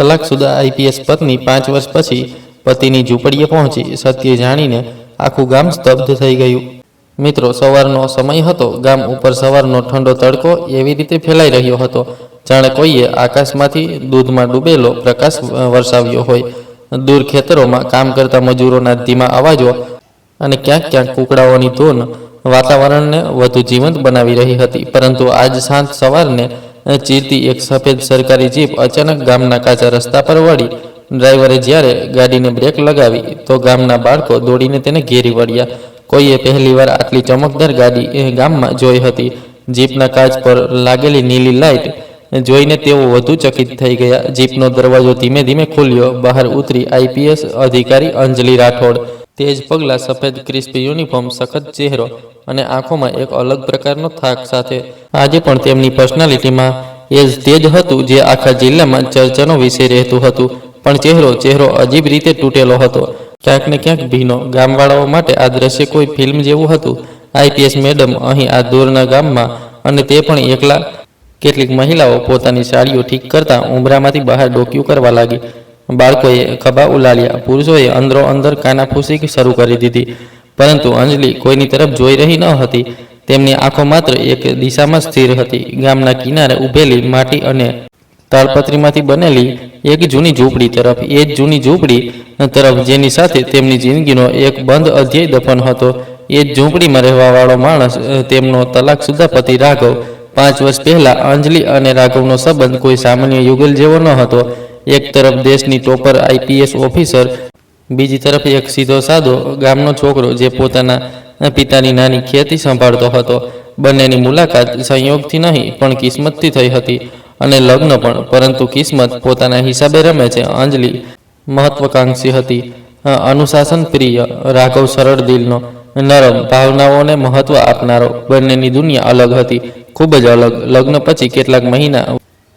તલાકશુદા IPS પત્ની પાંચ વર્ષ પછી પતિની ઝૂંપડીએ પહોંચી. સત્ય જાણીને આખું ગામ સ્તબ્ધ થઈ ગયું. મિત્રો, સવારનો સમય હતો. ગામ ઉપર સવારનો ઠંડો તડકો એવી રીતે ફેલાઈ રહ્યો હતો. જાણે કોઈએ આકાશમાંથી દૂધમાં ડૂબેલો પ્રકાશ વરસાવ્યો હોય. દૂર ખેતરોમાં કામ કરતા મજૂરોના ધીમા અવાજો અને ક્યાંક ક્યાંક કુકડાઓની ધૂન વાતાવરણને વધુ જીવંત બનાવી રહી હતી. પરંતુ આજ સાંજ સવારને ચીરતી એક સફેદ સરકારી જીપ અચાનક ગામના કાચા રસ્તા પર વળી. ડ્રાઈવરે જ્યારે ગાડીને બ્રેક લગાવી, તો ગામના બાળકો દોડીને તેને ઘેરી વળ્યા. કોઈએ પહેલીવાર આટલી ચમકદાર ગાડી, એ ગામમાં જોઈ હતી. જીપના કાચ પર લાગેલી નીલી લાઇટ જોઈને તેઓ વધુ ચકિત થઈ ગયા. જીપનો દરવાજો ધીમે ધીમે ખુલ્યો. બહાર ઉતરી આઈપીએસ અધિકારી અંજલિ રાઠોડ તેજ પગલા સફેદ ક્રિસ્પી યુનિફોર્મ, સખત ચહેરો અને આંખોમાં એક અલગ પ્રકારનો થાક સાથે. આજે પણ તેમની પર્સનાલિટીમાં એ જ તેજ હતું જે આખા જિલ્લામાં ચર્ચાનો વિષય રહેતું હતું, પણ ચહેરો ચહેરો અજીબ રીતે તૂટેલો હતો. ક્યાંક ને ક્યાંક ભીનો ગામવાળાઓ માટે આ દ્રશ્ય કોઈ ફિલ્મ જેવું હતું. આઈપીએસ મેડમ અહીં આ દૂરના ગામમાં અને તે પણ એકલા. કેટલીક મહિલાઓ પોતાની સાડીઓ ઠીક કરતા ઉમરામાંથી બહાર ડોક્યું કરવા લાગી. બાળકોએ ખભા ઉલાળ્યા. પુરુષોએ અંદરો અંદર કાનાફૂસી શરૂ કરી દીધી. પરંતુ અંજલિ કોઈની તરફ જોઈ રહી ન હતી. તેમની આંખો માત્ર એક દિશામાં સ્થિર હતી. ગામના કિનારે ઊભેલી માટી અને તાડપત્રીમાંથી બનેલી એક જૂની ઝૂંપડી તરફ, એ જ જૂની ઝૂંપડી તરફ જેની સાથે તેમની જિંદગીનો એક બંધ અધ્યય દફન હતો. એ જ ઝૂંપડીમાં રહેવાવાળો માણસ તેમનો તલાક સુધા પતિ રાઘવ. પાંચ વર્ષ પહેલા અંજલિ અને રાઘવનો સંબંધ કોઈ સામાન્ય યુગલ જેવો ન હતો. એક તરફ દેશની ટોપર આઈપીએસ ઓફિસર, બીજી તરફ એક સીધો સાદો ગામનો છોકરો જે પોતાના પિતાની નાની ખેતી સંભાળતો હતો. બંનેની મુલાકાત સંયોગથી નહીં, પણ કિસ્મતથી થઈ હતી અને લગ્ન પણ, પરંતુ કિસ્મત પોતાના હિસાબે રમે છે. અંજલિ મહત્વકાંક્ષી હતી. અનુશાસન પ્રિય, રાઘવ સરળ દિલનો, નરમ ભાવનાઓને મહત્વ આપનારો. બંનેની દુનિયા અલગ હતી, ખૂબ જ અલગ. લગ્ન પછી કેટલાક મહિના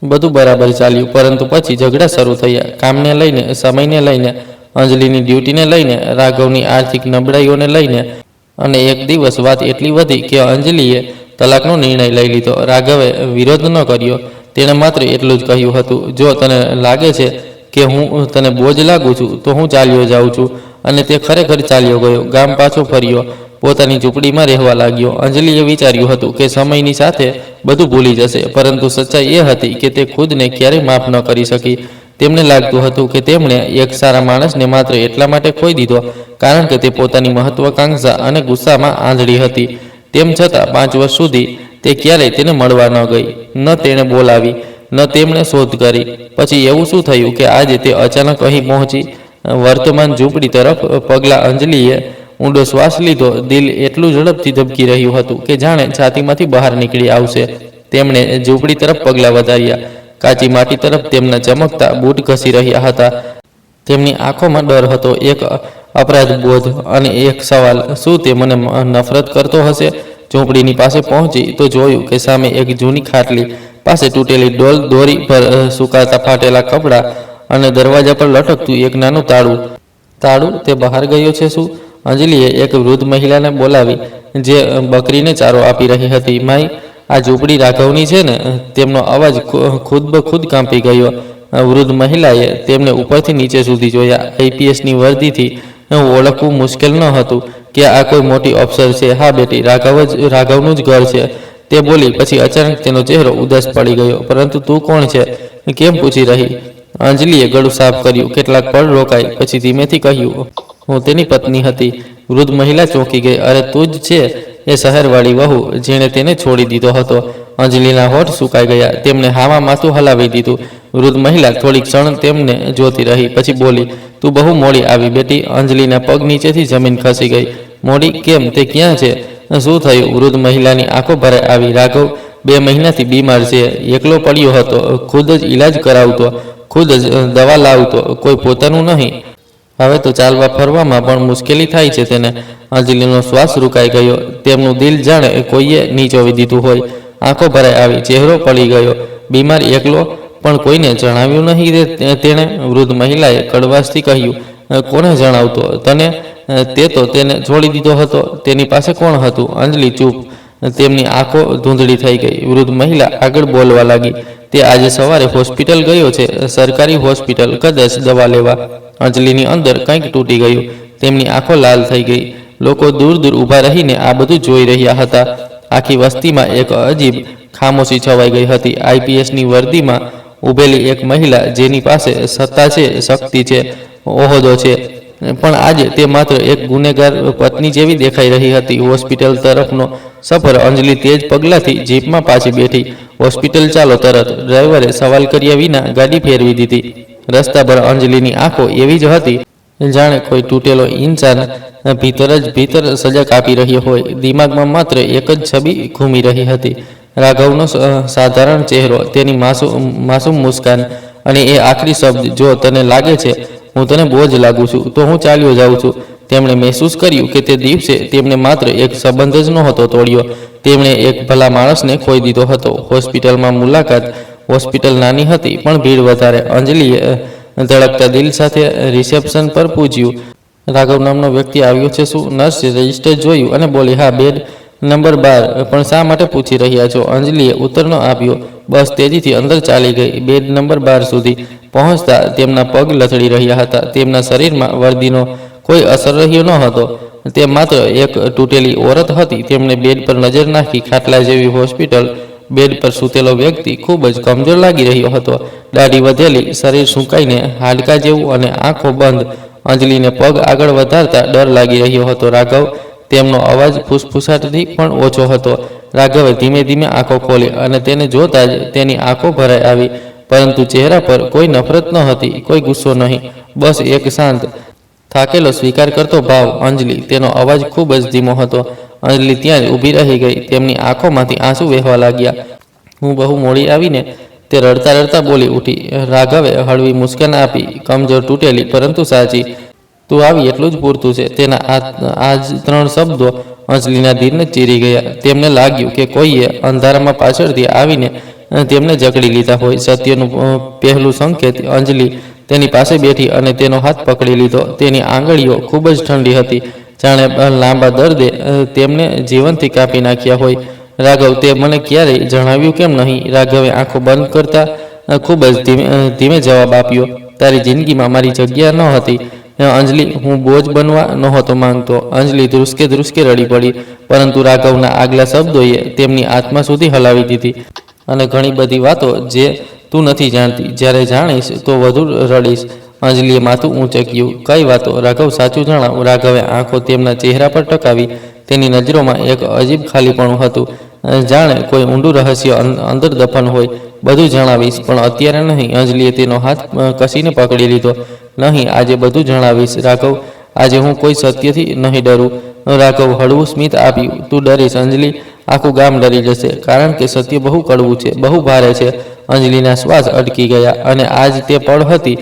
બધું બરાબર ચાલ્યું, પરંતુ પછી ઝઘડા શરૂ થયા. કામને લઈને, સમયને લઈને, અંજલિની ડ્યુટીને લઈને, રાઘવની આર્થિક નબળાઈઓને લઈને અને એક દિવસ વાત એટલી વધી કે અંજલિએ તલાકનો નિર્ણય લઈ લીધો. રાઘવે વિરોધ ન કર્યો. તેણે માત્ર એટલું જ કહ્યું હતું, જો તને લાગે છે કે હું તને બોજ લાગુ છું, તો હું ચાલ્યો જાઉં છું. અને તે ખરેખર ચાલ્યો ગયો. ગામ પાછો ફર્યો. પોતાની ઝૂંપડીમાં રહેવા લાગ્યો. અંજલિએ વિચાર્યું હતું કે સમયની સાથે બધું ભૂલી જશે, પરંતુ સચ્ચાઈ એ હતી કે તે ખુદને ક્યારેય માફ ન કરી શકી. તેમને લાગતું હતું કે તેમણે એક સારા માણસને માત્ર એટલા માટે ખોઈ દીધો, કારણ કે તે પોતાની મહત્વાકાંક્ષા અને ગુસ્સામાં આંધળી હતી. તેમ છતાં પાંચ વર્ષ સુધી તે ક્યારેય તેને મળવા ન ગઈ. ન તેણે બોલાવી, ન તેમણે શોધ કરી. પછી એવું શું થયું કે આજે તે અચાનક અહીં પહોંચી? વર્તમાન ઝૂંપડી તરફ પગલા અંજલીએ ઊંડો શ્વાસ લીધો. દિલ એટલું ઝડપથી ધબકી રહ્યું હતું કે જાણે છાતીમાંથી બહાર નીકળી આવશે. તેમણે ઝૂંપડી તરફ પગલા વધાર્યા. કાચી માટી તરફ તેમના ચમકતા બૂટ ઘસી રહ્યા હતા. તેમની આંખોમાં ડર હતો. એક અપરાધ બોધ અને એક સવાલ, શું તે મને નફરત કરતો હશે? ઝૂંપડીની પાસે પહોંચી તો જોયું કે સામે એક જૂની ખાટલી, પાસે તૂટેલી ડોલ દોરી પર સુકાતા ફાટેલા કપડાં અને દરવાજા પર લટકતું એક નાનું તાળું. તાળું તે બહાર ગયો છે શું? અંજલિએ એક વૃદ્ધ મહિલાને બોલાવી, જે બકરીને ચારો આપી રહી હતી. માઈ, આ ઝૂંપડી રાઘવની છે ને? તેમનો અવાજ ખુદ ખુદ કાંપી ગયો. વૃદ્ધ મહિલાએ તેમને ઉપરથી નીચે સુધી જોયા. આઈપીએસની વર્દીથી ઓળખવું મુશ્કેલ ન હતું કે આ કોઈ મોટી અફસર છે. હા બેટી, રાઘવ જ, રાઘવનું જ ઘર છે. તે બોલી, પછી અચાનક તેનો ચહેરો ઉદાસ પડી ગયો. પરંતુ તું કોણ છે? કેમ પૂછી રહી? અંજલિએ ગળું સાફ કર્યું, કેટલાક પળ રોકાઈ, પછી ધીમેથી કહ્યું, હું તેની પત્ની હતી. વૃદ્ધ મહિલા ચોંકી ગઈ. અરે તું જ છે એ શહેરવાળી વહુ જેણે તેને છોડી દીધો હતો. અંજલિના હોઠ સુકાઈ ગયા. તેમણે હામાં માથું હલાવી દીધું. વૃદ્ધ મહિલા થોડી ક્ષણ તેમને જોતી રહી, પછી બોલી, તું બહુ મોડી આવી બેટી. અંજલિના પગ નીચેથી જમીન ખસી ગઈ. મોડી કેમ? તે ક્યાં છે? શું થયું? વૃદ્ધ મહિલાની આંખો ભરાઈ આવી. રાઘવ, બે મહિનાથી બીમાર છે. એકલો પડ્યો હતો. ખુદ જ ઈલાજ કરાવતો. ખુદ જ દવા લાવતો કોઈ પોતાનું નહીં. હવે તો ચાલવા ફરવામાં પણ મુશ્કેલી થાય છે તેને. અંજલિનો શ્વાસ રુકાઈ ગયો. તેમનું દિલ જાણે કોઈએ નીચોવી દીધું હોય. આંખો ભરાઈ આવી, ચહેરો પડી ગયો. બીમાર એકલો, પણ કોઈને જણાવ્યું નહીં તેણે વૃદ્ધ મહિલાએ કડવાશથી કહ્યું કોને જણાવતો? તને તે તો તેને છોડી દીધો હતો. તેની પાસે કોણ હતું? અંજલિ ચૂપ, તેમની આંખો ધૂંધળી થઈ ગઈ. વૃદ્ધ મહિલા આગળ બોલવા લાગી તે આજે સવારે હોસ્પિટલ ગયો છે. સરકારી હોસ્પિટલ કદાચ દવા લેવા. અંજલિની અંદર કંઈક તૂટી ગયું. તેમની આંખો લાલ થઈ ગઈ. લોકો દૂર દૂર ઊભા રહીને આ બધું જોઈ રહ્યા હતા. આખી વસ્તીમાં એક અજીબ ખામોશી છવાઈ ગઈ હતી. આઈપીએસની વર્દીમાં ઊભેલી એક મહિલા જેની પાસે સત્તા છે, શક્તિ છે, ઓહદો છે. પણ આજે તે માત્ર એક ગુનેગાર પત્ની જેવી દેખાઈ રહી હતી. હોસ્પિટલ તરફનો સફર અંજલિ તેજ પગલાથી જીપમાં પાછી બેઠી. હોસ્પિટલ ચાલો તરત. ડ્રાઈવરે સવાલ કર્યા વિના ગાડી ફેરવી દીધી. રસ્તા પર અંજલિની આંખો એવી જ હતી, જાણે કોઈ તૂટેલો ઇન્સાન ભીતર જ ભીતર સજા આપી રહ્યો હોય. દિમાગમાં માત્ર એક જ છબી ઘૂમી રહી હતી. રાઘવનો સાધારણ ચહેરો, તેની માસૂમ માસૂમ મુસ્કાન અને એ આખરી શબ્દ, જો તને લાગે છે, હું તને બોજ લાગુ છું, તો હું ચાલ્યો જાઉં છું. તેમણે મહેસૂસ કર્યું કે તે દિવસે તેમણે માત્ર એક સંબંધ જ નહોતો તોડ્યો. તેમણે એક ભલા માણસને ખોઈ દીધો હતો. હોસ્પિટલમાં મુલાકાત હોસ્પિટલ નાની હતી, પણ ભીડ વધારે. અંજલિએ ધડકતા દિલ સાથે રિસેપ્શન પર પૂછ્યું રાઘવ નામનો વ્યક્તિ આવ્યો છે, શું નર્સે રજિસ્ટર જોયું અને બોલી, હા, બેડ નંબર બાર, પણ શા માટે પૂછી રહ્યા છો? અંજલિએ ઉત્તર ન આપ્યો. બસ તેજીથી અંદર ચાલી ગઈ. બેડ નંબર બાર સુધી પહોંચતા તેમના પગ લથડી રહ્યા હતા. તેમના શરીરમાં વર્દીનો કોઈ અસર રહ્યો ન હતો. તે માત્ર એક તૂટેલી ઓરત હતી. તેમણે બેડ પર નજર નાખી. ખાટલા જેવી હોસ્પિટલ બેડ પર સૂતેલો વ્યક્તિ ખૂબ જ કમજોર લાગી રહ્યો હતો. દાઢી વધેલી, શરીર સુકાઈને હાડકા જેવું અને આંખો બંધ. અંજલિને પગ આગળ વધારતા ડર લાગી રહ્યો હતો. રાઘવ તેમનો અવાજ ફૂસફૂસાટથી પણ ઓછો હતો. રાઘવે ધીમે ધીમે આંખો ખોલી અને તેને જોતા જ તેની આંખો ભરાઈ આવી. પરંતુ ચહેરા પર કોઈ નફરત ન હતી, કોઈ ગુસ્સો નહીં. બસ એક શાંત થાકેલો સ્વીકાર કરતો ભાવ અંજલિ, તેનો અવાજ ખૂબ જ ધીમો હતો. અંજલિ ત્યાં જ ઊભી રહી ગઈ, તેમની આંખોમાંથી આંસુ વહેવા લાગ્યા. હું બહુ મોડી આવીને તે રડતા રડતા બોલી ઉઠી, રાઘવે, હળવી મુસ્કાન આપી, કમજોર તૂટેલી, પરંતુ સાચી. તું આવી એટલું જ પૂરતું છે. તેના આ જ ત્રણ શબ્દો અંજલિના દિલને ચીરી ગયા. તેમને લાગ્યું કે કોઈએ અંધારામાં પાછળથી આવીને તેમને જકડી લીધા હોય. સત્યનું પહેલું સંકેત અંજલિ તેની પાસે બેઠી અને તેનો હાથ પકડી લીધો. તેની આંગળીઓ ખૂબ જ ઠંડી હતી. જાણે લાંબા દર્દે તેમને જીવનથી કાપી નાખ્યા હોય. રાઘવ તે મને ક્યારેય જણાવ્યું કેમ નહીં? રાઘવે આંખો બંધ કરતા ખૂબ જ ધીમે ધીમે જવાબ આપ્યો, તારી જિંદગીમાં મારી જગ્યા ન હતી. અંજલિ, હું બોજ બનવા નહોતો માંગતો. અંજલિ ધ્રુસકે ધ્રુસકે રડી પડી. પરંતુ રાઘવના આગલા શબ્દોએ તેમની આત્મા સુધી હલાવી દીધી. અને ઘણી બધી વાતો જે તું નથી જાણતી. જ્યારે જાણીશ તો વધુ રડીશ. અંજલિએ માથું ઊંચક્યું. કઈ વાતો? રાઘવ સાચું જણાવ. રાઘવે આંખો તેમના ચહેરા પર ટકાવી. તેની નજરોમાં એક અજીબ ખાલીપણું હતું. જાણે કોઈ ઊંડું રહસ્ય અંદર દફન હોય. બધું જણાવીશ, પણ અત્યારે નહીં. અંજલિએ તેનો હાથ કસીને પકડી લીધો. નહીં, આજે બધું જણાવીશ, રાઘવ. આજે હું કોઈ સત્યથી નહીં ડરું. રાઘવ હળવું સ્મિત આપ્યું. તું ડરીશ, અંજલિ. આખું ગામ ડરી જશે, કારણ કે સત્ય બહુ કડવું છે, બહુ ભારે છે. અંજલિના શ્વાસ અટકી ગયા અને આજ તે પળ હતી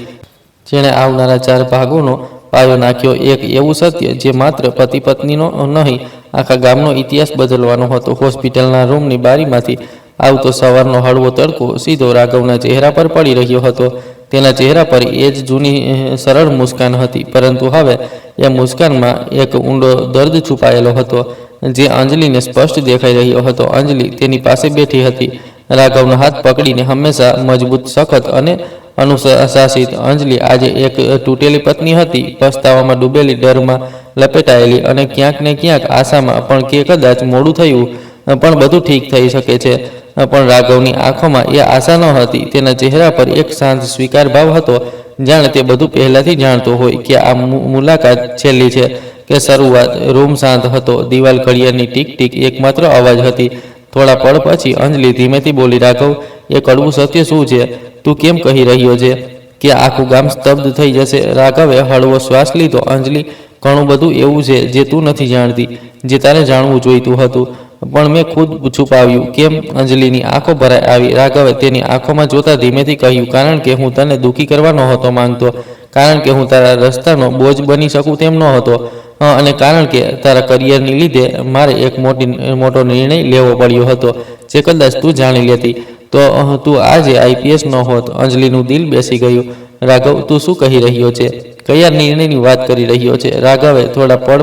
જેણે આવનારા ચાર ભાગોનો પાયો નાખ્યો. એક એવું સત્ય જે માત્ર પતિ પત્નીનો નહીં, આખા ગામનો ઇતિહાસ બદલવાનો હતો. હોસ્પિટલના રૂમની બારીમાંથી આવતો સવારનો હળવો તડકો સીધો રાઘવના ચહેરા પર પડી રહ્યો હતો. તેના ચહેરા પર એ જ જૂની સરળ મુસ્કાન હતી. પરંતુ હવે એ મુસ્કાનમાં એક ઊંડો દર્દ છુપાયેલો હતો, જે અંજલિને સ્પષ્ટ દેખાઈ રહ્યો હતો. અંજલિ તેની પાસે બેઠી હતી. રાઘવનો હાથ પકડીને હંમેશા મજબૂત, સખત અને અનુશાસિત અંજલિ આજે એક તૂટેલી પત્ની હતી. પસ્તાવામાં ડૂબેલી, ડરમાં લપેટાયેલી અને ક્યાંક ને ક્યાંક આશામાં પણ કે કદાચ મોડું થયું, પણ બધું ઠીક થઈ શકે છે. પણ રાઘવની આંખોમાં એ આશા ન હતી. તેના ચહેરા પર એક શાંત સ્વીકાર ભાવ હતો. જાણે તે બધું પહેલાથી જાણતો હોય કે આ મુલાકાત છેલ્લી છે, કે શરૂઆત રૂમ શાંત હતો. દિવાલ ઘડિયાળની ટીક ટીક એકમાત્ર અવાજ હતી. થોડા પળ પછી અંજલિ ધીમેથી બોલી, રાઘવ, એ કડવું સત્ય શું છે? તું કેમ કહી રહ્યો છે કે આખું ગામ સ્તબ્ધ થઈ જશે રાઘવે હળવો શ્વાસ લીધો. અંજલિ, ઘણું બધું એવું છે જે તું નથી જાણતી, જે તારે જાણવું જોઈતું હતું. પણ મેં ખુદ છુપાવ્યું. કેમ અંજલિની આંખો ભરાઈ આવી રાઘવે તેની આંખોમાં જોતા ધીમેથી કહ્યું, કારણ કે હું તને દુઃખી કરવા નહોતો માંગતો, કારણ કે હું તારા રસ્તાનો બોજ બની શકું તેમ નહોતો. અને કારણ કે તારા કરિયરની લીધે મારે એક મોટી, મોટો નિર્ણય લેવો પડ્યો હતો. જે કદાચ તું જાણી લેતી. તો તું આજે આઈપીએસ ન હોત. અંજલિનું દિલ બેસી ગયું. રાઘવ, તું શું કહી રહ્યો છે? કયા નિર્ણયની વાત કરી રહ્યો છે? રાઘવે થોડા પળ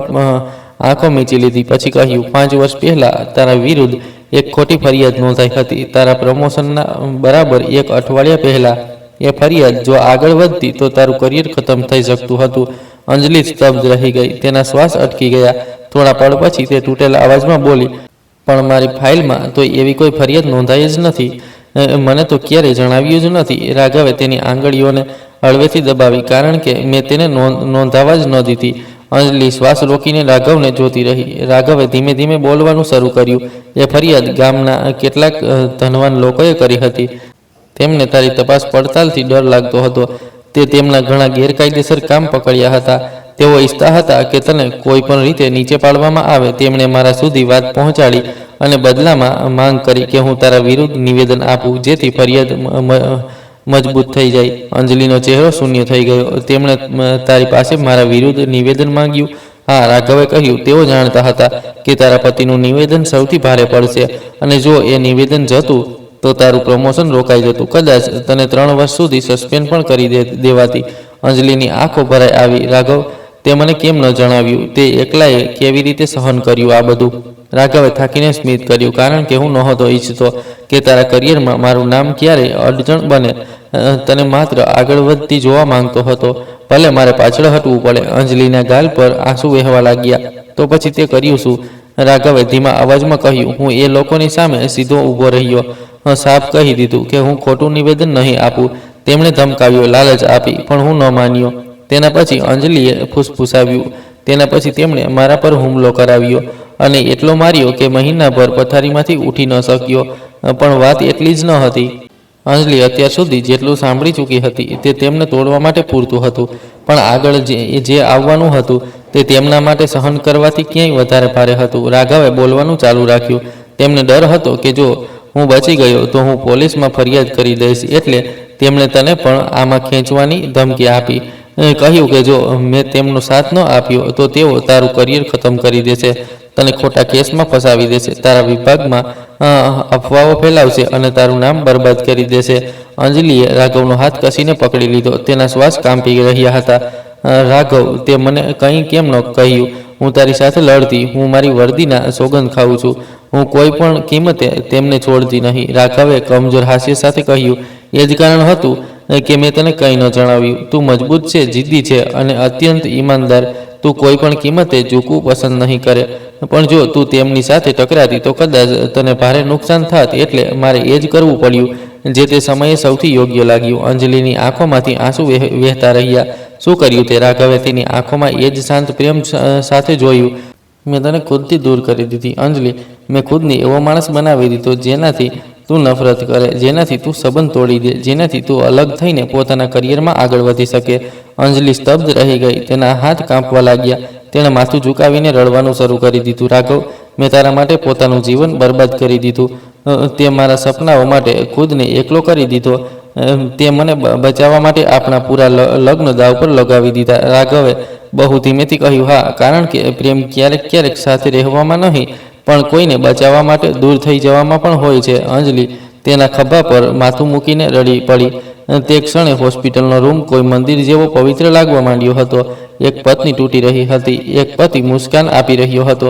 આંખો મીચી લીધી. પછી કહ્યું, પાંચ વર્ષ પહેલા તારા વિરુદ્ધ એક ખોટી ફરિયાદ નોંધાઈ હતી. તારા પ્રમોશનના બરાબર એક અઠવાડિયા પહેલા એ ફરિયાદ જો આગળ વધતી તો તારું કરિયર ખતમ થઈ શકતું હતું. અંજલિ સ્તબ્ધ રહી ગઈ. તેના શ્વાસ અટકી ગયા. થોડા પળ પછી તે તૂટેલા અવાજમાં બોલી, પણ મારી ફાઇલમાં તો એવી કોઈ ફરિયાદ નોંધાઈ જ નથી. મને તો ક્યારેય જણાવ્યું જ નથી. રાઘવે તેની આંગળીઓને હળવેથી દબાવી, કારણ કે મેં તેને નોંધ નોંધાવા જ ન દીધી. અંજલિ શ્વાસ રોકીને રાઘવને જોતી રહી. રાઘવે ધીમે ધીમે બોલવાનું શરૂ કર્યું. એ ફરિયાદ ગામના કેટલાક ધનવાન લોકોએ કરી હતી. તેમને તારી તપાસ પડતાલથી ડર લાગતો હતો. તે તેમના ઘણા ગેરકાયદેસર કામ પકડ્યા હતા. તેઓ ઈચ્છતા હતા કે તને કોઈ પણ રીતે નીચે પાડવામાં આવે, તેમણે મારા સુધી વાત પહોંચાડી અને બદલામાં માંગ કરી કે હું તારા વિરુદ્ધ નિવેદન આપું, જેથી ફરિયાદ મજબૂત થઈ જાય. અંજલિનો ચહેરો શૂન્ય થઈ ગયો. તેમણે તારી પાસે મારા વિરુદ્ધ નિવેદન માંગ્યું. હા, રાઘવે કહ્યું, તેઓ જાણતા હતા કે તારા પતિનું નિવેદન સૌથી ભારે પડશે અને જો એ નિવેદન જતું તો તારું પ્રમોશન રોકાઈ જતું. કદાચ તને ત્રણ વર્ષ સુધી સસ્પેન્ડ પણ કરી દેવાતી. અંજલિની આંખો ભરાઈ આવી. રાઘવ, તે મને કેમ ન જણાવ્યું? તે એકલાએ કેવી રીતે સહન કર્યું આ બધું? રાઘવે થાકીને સ્મિત કર્યું, કારણ કે હું નહોતો ઈચ્છતો કે તારા કરિયરમાં મારું નામ ક્યારેય અડચણ બને. તને માત્ર આગળ વધતી જોવા માંગતો હતો. ભલે મારે પાછળ હટવું પડે. અંજલિના ગાલ પર આંસુ વહેવા લાગ્યા. તો પછી તે કર્યું શું? રાઘવે ધીમા અવાજમાં કહ્યું, હું એ લોકોની સામે સીધો ઊભો રહ્યો. સાફ કહી દીધું કે હું ખોટું નિવેદન નહીં આપું. તેમણે ધમકાવ્યો, લાલચ આપી, પણ હું ન માન્યો. તેના પછી અંજલિએ ફૂસફૂસાવ્યું. તેના પછી તેમણે મારા પર હુમલો કરાવ્યો અને એટલો માર્યો કે મહિનાભર પથારીમાંથી ઉઠી ન શક્યો. પણ વાત એટલી જ ન હતી. અંજલિ અત્યાર સુધી જેટલું સાંભળી ચૂકી હતી તે તેમને તોડવા માટે પૂરતું હતું. પણ આગળ જે આવવાનું હતું તે તેમના માટે સહન કરવાથી ક્યાંય વધારે ભારે હતું. રાઘવે બોલવાનું ચાલુ રાખ્યું. તેમને ડર હતો કે જો હું બચી ગયો તો હું પોલીસમાં ફરિયાદ કરી દઈશ એટલે તેમણે તને પણ આમાં ખેંચવાની ધમકી આપી. કહ્યું કે જો મેં તેમનો સાથ ન આપ્યો તો તેઓ તારું કરિયર ખતમ કરી દેશે તને ખોટા કેસમાં ફસાવી દેશે. તારા વિભાગમાં અફવાઓ ફેલાવશે અને તારું નામ બરબાદ કરી દેશે. અંજલિએ રાઘવનો હાથ કસીને પકડી લીધો. તેના શ્વાસ કાંપી રહ્યા હતા. રાઘવ, તે મને કંઈ કેમ ન કહ્યું? હું તારી સાથે લડતી, હું મારી વર્દીના સોગંદ ખાઉં છું. હું કોઈ પણ કિંમતે તેમને છોડતી નહીં. રાઘવે કમજોર હાસ્ય સાથે કહ્યું, એ જ કારણ હતું કે મેં તને કંઈ ન જણાવ્યું. તું મજબૂત છે, જિદ્દી છે અને અત્યંત ઈમાનદાર. તું કોઈ પણ કિંમતે ઝૂકવું પસંદ નહીં કરે. પણ જો તું તેમની સાથે ટકરાતી તો કદાચ તને ભારે નુકસાન થાત. એટલે મારે એ જ કરવું પડ્યું, જે તે સમયે સૌથી યોગ્ય લાગ્યું. અંજલિની આંખોમાંથી આંસુ વહે- વહેતા રહ્યા. શું કર્યું તે? રાઘવે તેની આંખોમાં એ જ શાંત પ્રેમ સાથે જોયું. મેં તને ખુદથી દૂર કરી દીધી. અંજલિ, મેં ખુદને એવો માણસ બનાવી દીધો જેનાથી તું નફરત કરે, જેનાથી તું સંબંધ તોડી દે, જેનાથી તું અલગ થઈને પોતાના કરિયરમાં આગળ વધી શકે. અંજલિ સ્તબ્ધ રહી ગઈ, તેના હાથ કાંપવા લાગ્યા. તેણે માથું ઝુકાવીને રડવાનું શરૂ કરી દીધું. રાઘવ, મેં તારા માટે પોતાનું જીવન બરબાદ કરી દીધું. તે મારા સપનાઓ માટે ખુદને એકલો કરી દીધો. તે મને બચાવવા માટે આપણા પૂરા લગ્ન દાવ પર લગાવી દીધા. રાઘવે બહુ ધીમેથી કહ્યું, હા, કારણ કે પ્રેમ ક્યારેક ક્યારેક સાથે રહેવામાં નહીં, પણ કોઈને બચાવવા માટે દૂર થઈ જવામાં પણ હોય છે. અંજલિ તેના ખભા પર માથું મૂકીને રડી પડી. તે ક્ષણે હોસ્પિટલનો રૂમ કોઈ મંદિર જેવો પવિત્ર લાગવા માંડ્યો હતો. એક પત્ની તૂટી રહી હતી. એક પતિ મુસ્કાન આપી રહ્યો હતો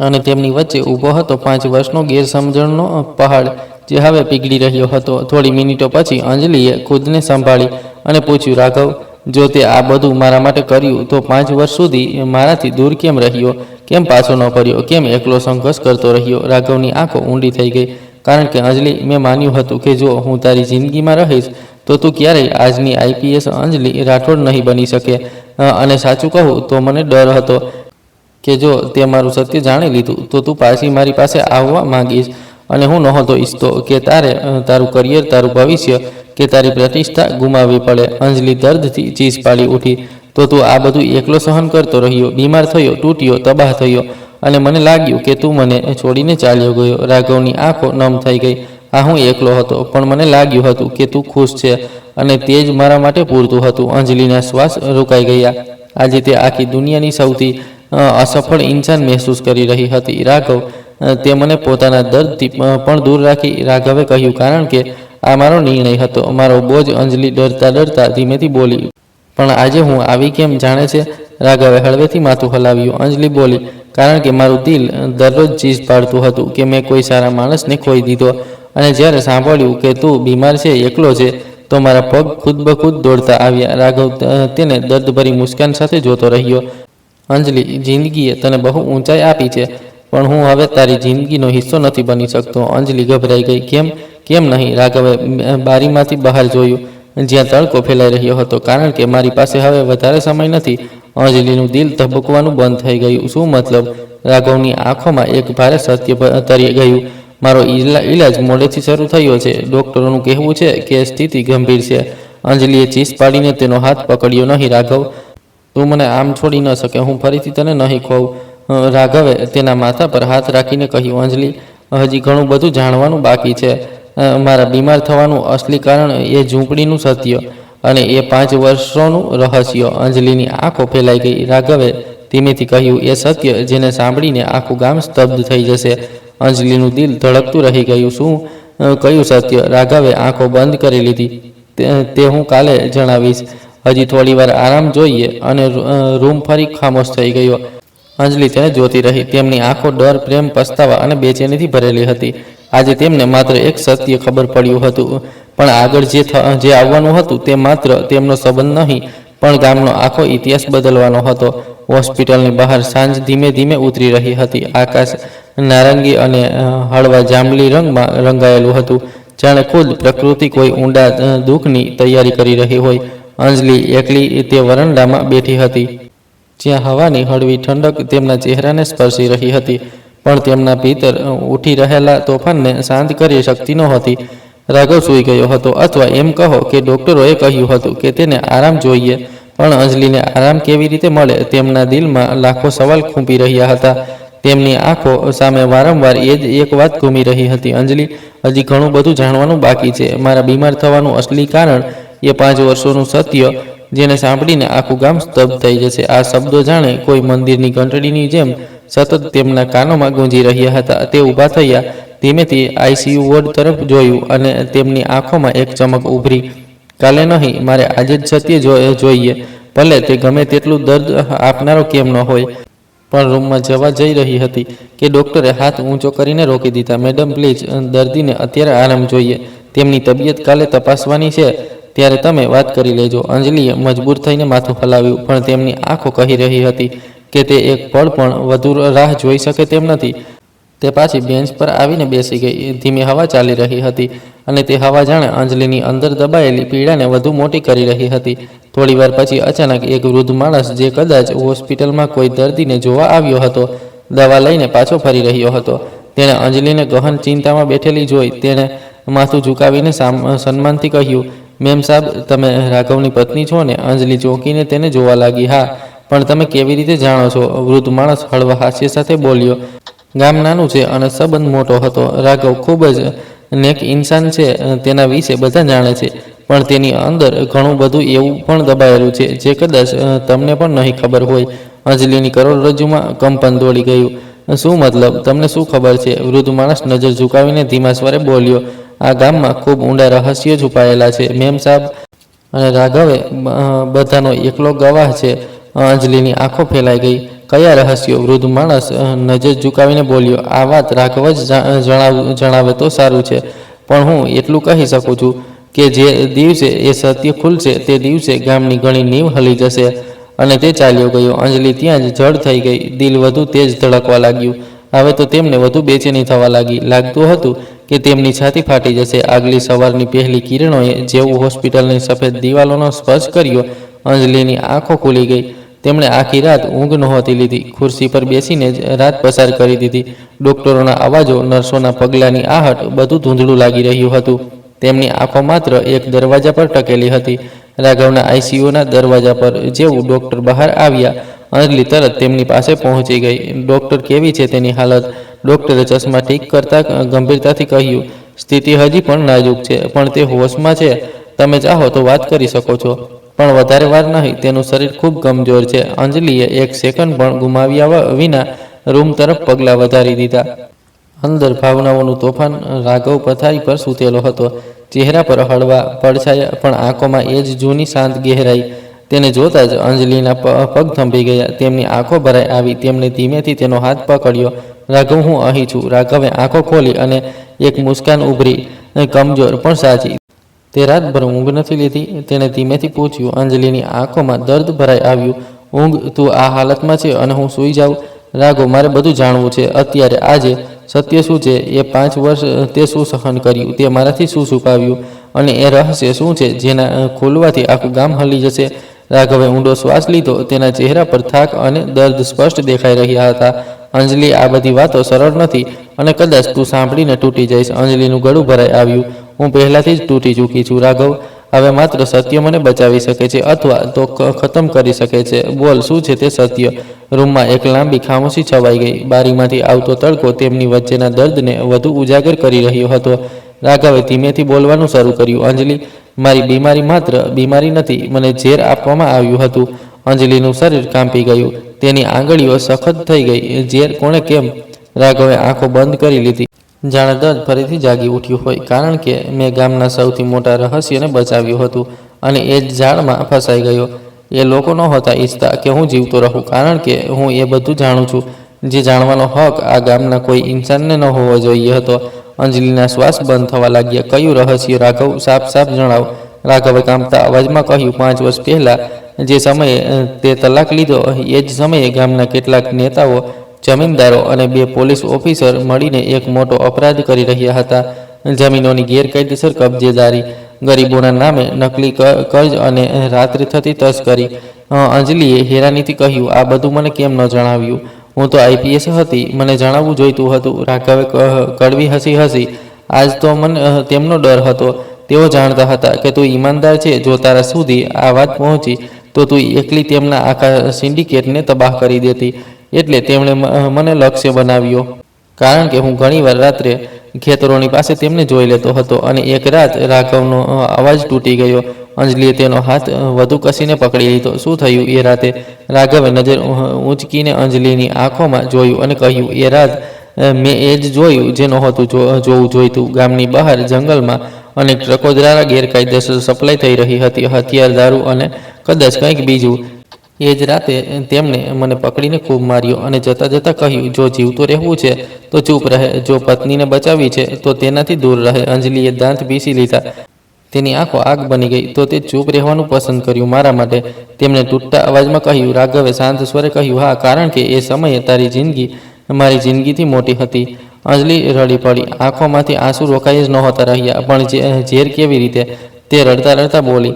અને તેમની વચ્ચે ઊભો હતો પાંચ વર્ષનો ગેરસમજણનો પહાડ જે હવે પીગળી રહ્યો હતો. થોડી મિનિટો પછી અંજલિએ ખુદને સંભાળી અને પૂછ્યું, રાઘવ જો તે આ બધું મારા માટે કર્યું, તો પાંચ વર્ષ સુધી મારાથી દૂર કેમ રહ્યો? કેમ પાછો ન ફર્યો? કેમ એકલો સંઘર્ષ કરતો રહ્યો? રાઘવની આંખો ઊંડી થઈ ગઈ. કારણ કે અંજલિ, મેં માન્યું હતું કે જો હું તારી જિંદગીમાં રહીશ, તો તું ક્યારેય આજની આઈપીએસ અંજલિ રાઠોડ નહીં બની શકે. અને સાચું કહું, તો મને ડર હતો કે જો તે મારું સત્ય જાણી લીધું, તો તું પાછી મારી પાસે આવવા માંગીશ. અને હું નહોતો ઈચ્છતો કે તારે તારું કરિયર, તારું ભવિષ્ય કે તારી પ્રતિષ્ઠા ગુમાવવી પડે. અંજલિ દર્દથી ચીસ પાડી ઉઠી. તો તું આ બધું એકલો સહન કરતો રહ્યો. બીમાર થયો, તૂટ્યો, તબાહ થયો અને મને લાગ્યું કે તું મને છોડીને ચાલ્યો ગયો. રાઘવની આંખો નમ થઈ ગઈ. આ હું એકલો હતો, પણ મને લાગ્યું હતું કે તું ખુશ છે અને તે જ મારા માટે પૂરતું હતું. અંજલિના શ્વાસ રોકાઈ ગયા. આજે તે આખી દુનિયાની સૌથી અસફળ ઇન્સાન મહેસૂસ કરી રહી હતી. રાઘવ તે મને પોતાના દર્દથી પણ દૂર રાખી રાઘવે કહ્યું, કારણ કે આ મારો નિર્ણય હતો. મારો બોજ અંજલિ ડરતા ડરતા ધીમેથી બોલી, પણ આજે હું આવી કેમ જાણે છે? રાઘવે હળવેથી માથું હલાવ્યું. અંજલિ બોલી, કારણ કે મારું દિલ દરરોજ ચીજ પાડતું હતું કે મેં કોઈ સારા માણસને ખોઈ દીધો. અને જ્યારે સાંભળ્યું કે તું બીમાર છે, એકલો છે, તો મારા પગ ખુદ બખુદ દોડતા આવ્યા. રાઘવ તેને દર્દભરી મુસ્કાન સાથે જોતો રહ્યો. અંજલિ, જિંદગીએ તને બહુ ઊંચાઈ આપી છે. પણ હું હવે તારી જિંદગીનો હિસ્સો નથી બની શકતો. અંજલિ ગભરાઈ ગઈ. કેમ? કેમ નહીં? રાઘવે બારીમાંથી બહાર જોયું. જ્યાં તડકો ફેલાઈ રહ્યો હતો. કારણ કે મારી પાસે હવે વધારે સમય નથી. અંજલિનું દિલ ધબકવાનું બંધ થઈ ગયું. શું મતલબ? રાઘવની આંખોમાં એક ભારે સત્ય તરી ગયું. મારો ઈલા- ઈલાજ મોડેથી શરૂ થયો છે. ડોક્ટરોનું કહેવું છે કે સ્થિતિ ગંભીર છે. અંજલિએ ચીસ પાડીને તેનો હાથ પકડ્યો નહીં. રાઘવ, તું મને આમ છોડી ન શકે. હું ફરીથી તને નહીં ખોઉં રાઘવે તેના માથા પર હાથ રાખીને કહ્યું, અંજલિ, હજી ઘણું બધું જાણવાનું બાકી છે. મારા બીમાર થવાનું અસલી કારણ એ ઝૂંપડીનું સત્ય અને એ પાંચ વર્ષોનું રહસ્ય. અંજલિની આંખો ફેલાઈ ગઈ. રાઘવે ધીમેથી કહ્યું, એ સત્ય જેને સાંભળીને આખું ગામ સ્તબ્ધ થઈ જશે. અંજલિનું દિલ ધડકતું રહી ગયું. શું? કયું સત્ય? રાઘવે આંખો બંધ કરી લીધી. તે- હું કાલે જણાવીશ. હજી થોડી વાર આરામ જોઈએ અને રૂમ ફરી ખામોશ થઈ ગયો. અંજલિ તેને જોતી રહી. તેમની આંખો ડર, પ્રેમ, પસ્તાવા અને બેચેનીથી ભરેલી હતી. આજે તેમને માત્ર એક સત્ય ખબર પડ્યું હતું. પણ આગળ જે જે આવવાનું હતું તે માત્ર તેમનો સંબંધ નહીં, પણ ગામનો આખો ઇતિહાસ બદલવાનો હતો. હોસ્પિટલની બહાર સાંજ ધીમે ધીમે ઉતરી રહી હતી. આકાશ નારંગી અને હળવા જાંબલી રંગમાં રંગાયેલું હતું. જાણે ખુદ પ્રકૃતિ કોઈ ઊંડા દુઃખની તૈયારી કરી રહી હોય. અંજલિ એકલી તે વરંડામાં બેઠી હતી. જ્યાં હવાની હળવી ઠંડક તેમના ચહેરાને સ્પર્શી રહી હતી. પણ તેમના ભીતર ઉઠી રહેલા તોફાનને શાંત કરી શકતી નહોતી. રાઘવ સૂઈ ગયો હતો. અથવા એમ કહો કે ડોક્ટરોએ કહ્યું હતું કે તેને આરામ જોઈએ. પણ અંજલિને આરામ કેવી રીતે મળે? તેમના દિલમાં લાખો સવાલ ખૂંપી રહ્યા હતા. તેમની આંખો સામે વારંવાર એ જ એક વાત ઘૂમી રહી હતી. અંજલિ, હજી ઘણું બધું જાણવાનું બાકી છે. મારા બીમાર થવાનું અસલી કારણ એ પાંચ વર્ષોનું સત્ય જેને સાંભળીને આખું ગામ સ્તબ્ધ થઈ જશે. આ શબ્દો જાણે કોઈ મંદિરની ઘંટડીની જેમ સતત તેમના કાનોમાં ગુંજી રહ્યા હતા. તે ઊભા થયા, ધીમેથી આઈસીયુ વોર્ડ તરફ જોયું અને તેમની આંખોમાં એક ચમક ઉભરી કાલે નહીં, મારે આજે જ સત્ય જોઈએ. ભલે તે ગમે તેટલું દર્દ આપનારો કેમ ન હોય, પણ રૂમમાં જવા જઈ રહી હતી કે ડૉક્ટરે હાથ ઊંચો કરીને રોકી દીધા. મેડમ, પ્લીઝ, દર્દીને અત્યારે આરામ જોઈએ. તેમની તબિયત કાલે તપાસવાની છે. ત્યારે તમે વાત કરી લેજો. અંજલિએ મજબૂર થઈને માથું હલાવ્યું પણ તેમની આંખો કહી રહી હતી કે તે એક પળ પણ વધુ રાહ જોઈ શકે તેમ નથી. તે પાછી બેન્ચ પર આવીને બેસી ગઈ. ધીમી હવા ચાલી રહી હતી અને તે હવા જાણે અંજલિની અંદર દબાયેલી પીડાને વધુ મોટી કરી રહી હતી. થોડીવાર પછી અચાનક એક વૃદ્ધ માણસ, જે કદાચ હોસ્પિટલમાં કોઈ દર્દીને જોવા આવ્યો હતો, દવા લઈને પાછો ફરી રહ્યો હતો. તેણે અંજલિને ગહન ચિંતામાં બેઠેલી જોઈ. તેણે માથું ઝુકાવીને સન્માનથી કહ્યું મેમ સાહેબ તમે રાઘવની પત્ની છો ને, અંજલિ ચોંકીને તેને જોવા લાગી, હા, પણ તમે કેવી રીતે જાણો છો? વૃદ્ધ માણસ હળવા હાસ્ય સાથે બોલ્યો, ગામ નાનું છે અને સંબંધ મોટો હતો. રાઘવ ખૂબ જ નેક ઇન્સાન છે, તેના વિશે બધા જાણે છે, પણ તેની અંદર ઘણું બધું એવું પણ દબાયેલું છે, જે કદાચ તમને પણ નહીં ખબર હોય. અંજલિની કરોડરજ્જુમાં કંપન દોડી ગયું, શું મતલબ? તમને શું ખબર છે? વૃદ્ધ માણસ નજર ઝુકાવીને ધીમા સ્વરે બોલ્યો આ ગામમાં ખૂબ ઊંડા રહસ્યો છુપાયેલા છે. મેમ સાહેબ અને રાઘવે બધાનો એકલો ગવાહ છે. અંજલિની આંખો ફેલાઈ ગઈ. કયા રહસ્યો? વૃદ્ધ માણસ નજર ઝુકાવીને બોલ્યો, આ વાત રાઘવ જ જણાવે તો સારું છે. પણ હું એટલું કહી શકું છું કે જે દિવસે એ સત્ય ખુલશે, તે દિવસે ગામની ઘણી નીવ હલી જશે. અને તે ચાલ્યો ગયો. અંજલિ ત્યાં જ જડ થઈ ગઈ. દિલ વધુ તેજ ધડકવા લાગ્યું. હવે તો તેમને વધુ બેચેની થવા લાગી. લાગતું હતું કે તેમની છાતી ફાટી જશે. આગલી સવારની પહેલી કિરણોએ જેવું હોસ્પિટલની સફેદ દિવાલોનો સ્પર્શ કર્યો, અંજલિની આંખો ખુલી ગઈ. તેમણે આખી રાત ઊંઘ નહોતી લીધી. ખુરશી પર બેસીને જ રાત પસાર કરી દીધી. ડોક્ટરોના અવાજો, નર્સોના પગલાંની આહટ, બધું ધૂંધળું લાગી રહ્યું હતું. તેમની આંખો માત્ર એક દરવાજા પર ટકેલી હતી. રાઘવના આઈસીયુના દરવાજા પર જેવું ડોક્ટર બહાર આવ્યા, અંજલિ તરત તેમની પાસે પહોંચી ગઈ. ડોક્ટર કેવી છે તેની હાલત? ડોક્ટરે ચશ્મા ઠીક કરતા ગંભીરતાથી કહ્યું, સ્થિતિ હજી પણ નાજુક છે, પણ તે હોશમાં છે. તમે ચાહો તો વાત કરી શકો છો. પણ વધારે વાર નહીં, તેનું શરીર ખૂબ કમજોર છે. અંજલિએ એક સેકન્ડ પણ ગુમાવ્યા વિના રૂમ તરફ પગલાં વધારી દીધા. અંદર ભાવનાઓનું તોફાન, રાઘવ પથારી પર સૂતેલો હતો. ચહેરા પર હળવા, પડછાયા, પણ આંખોમાં એ જ જૂની શાંત ગહેરાઈ. તેને જોતાં જ અંજલિના પગ થંભી ગયા. તેમની આંખો ભરાઈ આવી. તેમણે ધીમેથી તેનો હાથ પકડ્યો. રાઘવ, હું અહીં છું. રાઘવે આંખો ખોલી અને એક મુસ્કાન ઉભરી. કમજોર, પણ સાચી. તે રાતભર ઊંઘ નથી લીધી. તેણે ધીમેથી પૂછ્યું, અંજલિની આંખોમાં દર્દ ભરાઈ આવ્યું? ઊંઘ, તું આ હાલતમાં છે અને હું સૂઈ જાઉં? રાઘવ, મારે બધું જાણવું છે. અત્યારે આજે સત્ય શું છે? એ પાંચ વર્ષ, તે શું સહન કર્યું? તે મારાથી શું છુપાવ્યું? અને એ રહસ્ય શું છે? જેના ખોલવાથી આખું ગામ હલી જશે. રાઘવે ઊંડો શ્વાસ લીધો. તેના ચહેરા પર થાક અને દર્દ સ્પષ્ટ દેખાઈ રહ્યા હતા. અંજલિ, આ બધી વાતો સરળ નથી અને કદાચ તું સાંભળીને તૂટી જઈશ. અંજલિનું ગળું ભરાઈ આવ્યું. હું પહેલાથી જ તૂટી ચૂકી છું, રાઘવ. હવે માત્ર સત્ય મને બચાવી શકે છે અથવા તો ખતમ કરી શકે છે. બોલ, શું છે તે સત્ય? રૂમમાં એક લાંબી ખામોશી છવાઈ ગઈ. બારીમાંથી આવતો તડકો તેમની વચ્ચેના દર્દને વધુ ઉજાગર કરી રહ્યો હતો. રાઘવે ધીમેથી બોલવાનું શરૂ કર્યું. અંજલિ, મારી બીમારી માત્ર બીમારી નથી, મને ઝેર આપવામાં આવ્યું હતું. અંજલિનું શરીર કાંપી ગયું. તેની આંગળીઓ સખત થઈ ગઈ. ઝેર કોણે કેમ? રાઘવે આંખો બંધ કરી લીધી. જાણે દર્દ ફરીથી જાગી ઉઠ્યું હોય, કારણ કે મેં ગામના સૌથી મોટા રહસ્યને બચાવ્યું હતું અને એ જ ઝાડમાં ફસાઈ ગયો. એ લોકો નહોતા ઈચ્છતા કે હું જીવતો રહું, કારણ કે હું એ બધું જાણું છું. જે જાણવાનો હક આ ગામના કોઈ ઇન્સાનને ન હોવો જોઈએ હતો. અંજલિના શ્વાસ બંધ થવા લાગ્યા. કયું રહસ્ય, રાઘવ સાફ સાફ જણાવ. રાઘવે કામતા અવાજમાં કહ્યું, પાંચ વર્ષ પહેલાં જે સમયે તે તલાક લીધો, એ જ સમયે ગામના કેટલાક નેતાઓ, જમીનદારો અને બે પોલીસ ઓફિસર મળીને એક મોટો અપરાધ કરી રહ્યા હતા. જમીનોની ગેરકાયદેસર કબજેદારી ગરીબોના નામે નકલી કર્જ અને રાત્રે થતી તસ્કરી. અંજલિએ હેરાનીથી કહ્યું, આ બધું મને કેમ ન જણાવ્યું? હું તો આઈપીએસ હતી, મને જણાવવું જોઈતું હતું. રાઘવે કડવી હસી હસી. આજ તો મને તેમનો ડર હતો. તેઓ જાણતા હતા કે તું ઈમાનદાર છે, જો તારા સુધી આ વાત પહોંચી, તો તું એકલી તેમના આખા સિન્ડિકેટને તબાહ કરી દેતી. એટલે તેમણે મને લક્ષ્ય બનાવ્યો. કારણ કે હું ઘણીવાર રાત્રે ખેતરોની પાસે તેમને જોઈ લેતો હતો અને એક રાત રાઘવનો અવાજ તૂટી ગયો. અંજલિએ તેનો હાથ વધુ કસીને પકડી લીધો. શું થયું? એ રાતે રાઘવે નજર ઊંચકીને અંજલિની આંખોમાં જોયું અને કહ્યું, એ રાત મેં એ જ જોયું જે નહોતું જોવું જોઈતું. ગામની બહાર જંગલમાં અનેક ટ્રકો દ્વારા ગેરકાયદેસર સપ્લાય થઈ રહી હતી, હથિયાર, દારૂ અને કદાચ કંઈક બીજું. એ જ રાતે તેમણે મને પકડીને ખૂબ માર્યો અને જતાં જતાં કહ્યું, જો જીવતો રહેવું છે, તો ચૂપ રહે. જો પત્નીને બચાવી છે, તો તેનાથી દૂર રહે. અંજલિએ દાંત પીસી લીધા. તેની આંખો આગ બની ગઈ તો તે ચૂપ રહેવાનું પસંદ કર્યું મારા માટે. તેમણે તૂટતા અવાજમાં કહ્યું, રાઘવે, શાંત સ્વરે કહ્યું, હા, કારણ કે એ સમયે તારી જિંદગી, મારી જિંદગીથી મોટી હતી. અંજલિ રડી પડી. આંખોમાંથી આંસુ રોકાઈ જ નહોતા રહ્યા, પણ ઝેર કેવી રીતે? તે રડતા રડતા બોલી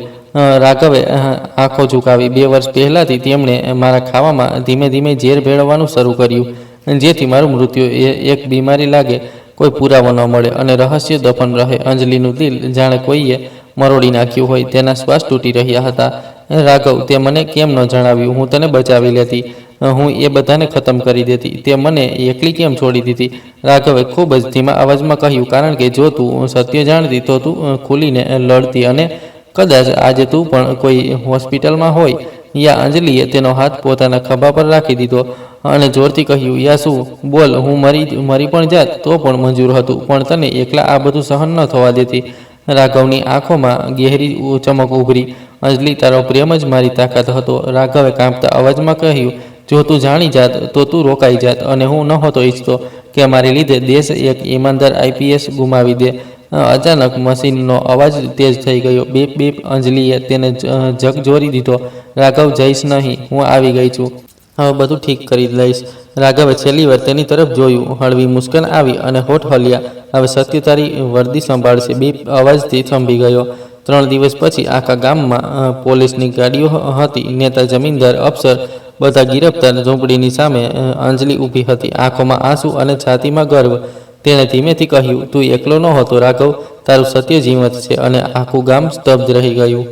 રાઘવે આંખો ઝુકાવી. બે વર્ષ પહેલાંથી તેમણે મારા ખાવામાં ધીમે ધીમે ઝેર ભેળવવાનું શરૂ કર્યું, જેથી મારું મૃત્યુ એ, એક બીમારી લાગે. કોઈ પુરાવો ન મળે અને રહસ્ય દફન રહે. અંજલિનું દિલ જાણે કોઈએ મરોડી નાખ્યું હોય તેના શ્વાસ તૂટી રહ્યા હતા. રાઘવ, તે મને કેમ ન જણાવ્યું? હું તને બચાવી લેતી. હું એ બધાને ખતમ કરી દેતી. તે મને એકલી કેમ છોડી દીધી? રાઘવે ખૂબ જ ધીમા અવાજમાં કહ્યું, કારણ કે જો તું સત્ય જાણતી તો તું ખુલીને લડતી અને કદાચ આજે તું પણ કોઈ હોસ્પિટલમાં હોય યા અંજલિએ તેનો હાથ પોતાના ખભા પર રાખી દીધો અને જોરથી કહ્યું યા શું બોલ, હું મરી મરી પણ જાત, તો પણ મંજૂર હતું, પણ તને એકલા આ બધું સહન ન થવા દેતી. રાઘવની આંખોમાં ગહેરી ચમક ઉભરી. અંજલી તારો પ્રેમ જ મારી તાકાત હતો. રાઘવે કાંપતા અવાજમાં કહ્યું, જો તું જાણી જાત, તો તું રોકાઈ જાત અને હું નહોતો ઈચ્છતો કે મારી લીધે દેશ એક ઈમાનદાર આઈપીએસ ગુમાવી દે. અચાનક મશીનનો અવાજ તેજ થઈ ગયો. બીપ બીપ, અંજલિએ તેને જગ ઝકઝોરી દીધો. રાઘવ, જઈશ નહીં. હું આવી ગઈ છું. હવે બધું ઠીક કરી લઈશ. રાઘવે છેલ્લી વાર તેની તરફ જોયું. હળવી મુશ્કેલ આવી અને હોઠ હલ્યા. હવે સત્ય તારી વર્દી સંભાળશે. બીપ અવાજથી થંભી ગયો. ત્રણ દિવસ પછી આખા ગામમાં પોલીસની ગાડીઓ હતી. નેતા, જમીનદાર, અફસર બધા ગિરફતાર ઝૂંપડીની સામે અંજલિ ઊભી હતી. આંખોમાં આંસુ અને છાતીમાં ગર્વ. તેણે ધીમેથી કહ્યું, તું એકલો ન હતો, રાઘવ. તારું સત્ય જીવંત છે અને આખું ગામ સ્તબ્ધ રહી ગયું.